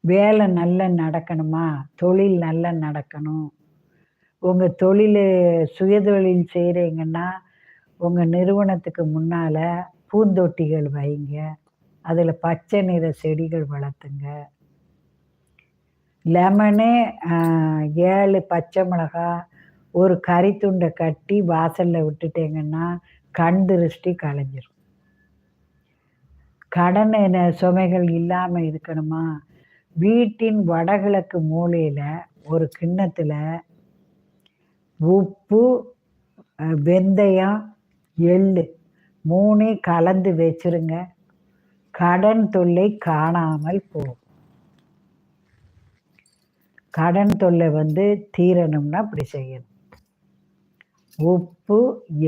வேலை நல்லா நடக்கணுமா? தொழில் நல்லா நடக்கணும். உங்கள் தொழில் சுயதொழில் செய்கிறீங்கன்னா உங்கள் நிறுவனத்துக்கு முன்னால் பூந்தொட்டிகள் வைங்க. அதில் பச்சை நிற செடிகள் வளர்த்துங்க. லெமனு ஏழு பச்சை மிளகா ஒரு கறி துண்டை கட்டி வாசலில் விட்டுட்டீங்கன்னா கண் திருஷ்டி கலைஞ்சிரும். கடன் சுமைகள் இல்லாமல் இருக்கணுமா? வீட்டின் வடகிழக்கு மூலையில் ஒரு கிண்ணத்தில் உப்பு வெந்தயம் எள்ளு மூணே கலந்து வச்சிருங்க. கடன் தொல்லை காணாமல் போகும். கடன் தொல்லை வந்து தீரணும்னா அப்படி செய்யணும். உப்பு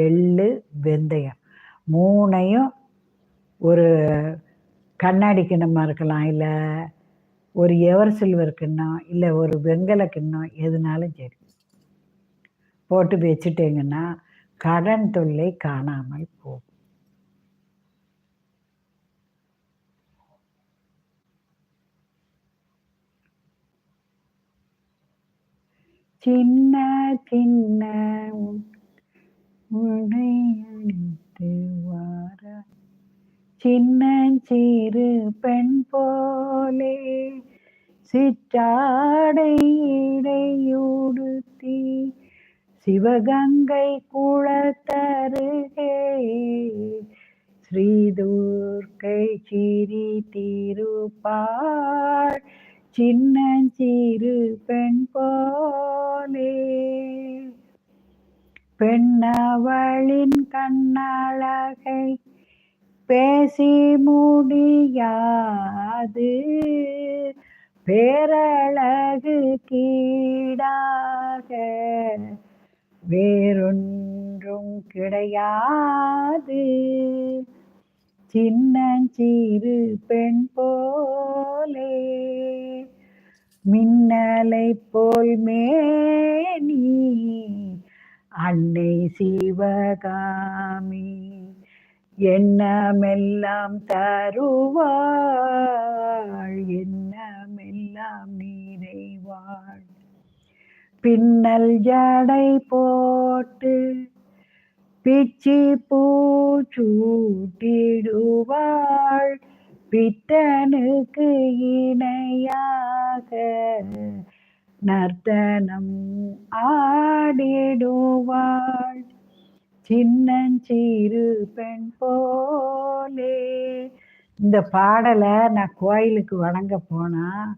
எள்ளு வெந்தயம் மூணையும் ஒரு கண்ணாடி கிண்ணமாக இருக்கலாம் இல்லை ஒரு எவர் சில்வர் கிண்ணம் இல்லை ஒரு வெங்கல கிண்ணம் எதுனாலும் சரி. போட்டு வச்சுட்டீங்கன்னா கடன் தொல்லை காணாமல் போகும். சின்ன சின்ன உடை சிற்றாடை இடையுடுத்தி சிவகங்கை குளத்தருகே ஸ்ரீதுர்க்கை சிரி திருப்பாள் சின்னஞ்சிறு பெண் போலே பெண்ணவளின் கண்ணழகை பேசி முடியாது. பேரழகு கீடாக வேறொன்றும் கிடையாது. சின்னஞ்சிறு பெண் போலே மின்னலை போல் மேனி அன்னை சிவகாமி எண்ணமெல்லாம் தருவாள் பின்னல் ஜடை போட்டு பிச்சி பூச்சூட்டிடுவாள் பித்தனுக்கு இணையாக நர்த்தனம் ஆடிடுவாள். சின்னஞ்சிறு பெண் போலே. இந்த பாடலை நான் கோயிலுக்கு வணங்க போனா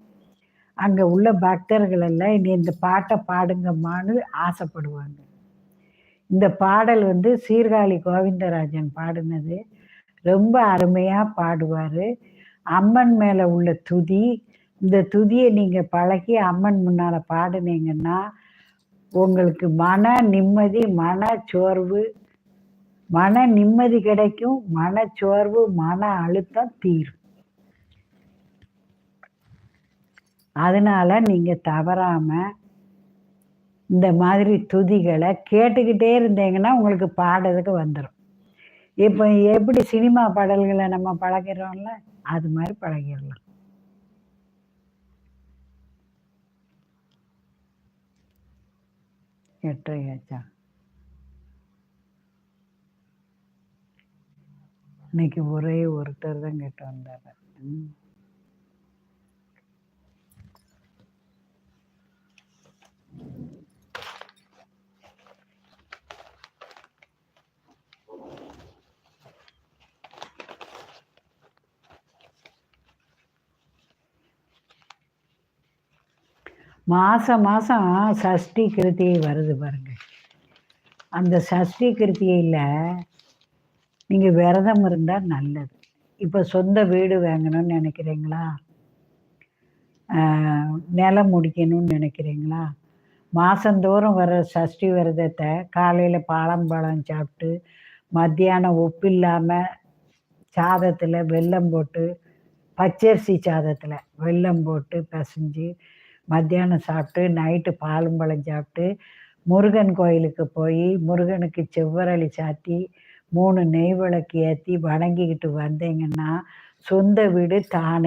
அங்கே உள்ள பக்தர்கள் எல்லாம் இனி இந்த பாட்டை பாடுங்கம்மான்னு ஆசைப்படுவாங்க. இந்த பாடல் வந்து சீர்காழி கோவிந்தராஜன் பாடினது. ரொம்ப அருமையாக பாடுவார். அம்மன் மேலே உள்ள துதி இந்த துதியை நீங்கள் பழகி அம்மன் முன்னால் பாடினீங்கன்னா உங்களுக்கு மன நிம்மதி மன சோர்வு மன நிம்மதி கிடைக்கும். மனச்சோர்வு மன அழுத்தம் தீரும். அதனால நீங்கள் தவறாமல் இந்த மாதிரி துதிகளை கேட்டுக்கிட்டே இருந்தீங்கன்னா உங்களுக்கு பாடுறதுக்கு வந்துடும் இப்போ எப்படி சினிமா பாடல்களை நம்ம பழகிறோம்ல அது மாதிரி பழகிடலாம். எட்டரையாச்சா இன்னைக்கு ஒரே ஒருத்தர் தான் கேட்டு வந்தார். மாதம் மாதம் சஷ்டி கிருத்தியை வருது பாருங்க. அந்த சஷ்டி கிருத்தியில் நீங்கள் விரதம் இருந்தால் நல்லது. இப்போ சொந்த வீடு வாங்கணும்னு நினைக்கிறீங்களா? நிலம் முடிக்கணும்னு நினைக்கிறீங்களா? மாதந்தோறும் வர சஷ்டி விரதத்தை காலையில் பாலம்பழம் சாப்பிட்டு மத்தியானம் உப்பு இல்லாமல் சாதத்தில் வெல்லம் போட்டு பச்சரிசி சாதத்தில் வெல்லம் போட்டு பசைஞ்சு மத்தியானம் சாப்பிட்டு நைட்டு பாலும் பழம் சாப்பிட்டு முருகன் கோயிலுக்கு போய் முருகனுக்கு செவ்வரளி சாத்தி மூணு நெய் விளக்கு ஏற்றி வணங்கிக்கிட்டு வந்தீங்கன்னா சொந்த வீடு தானே.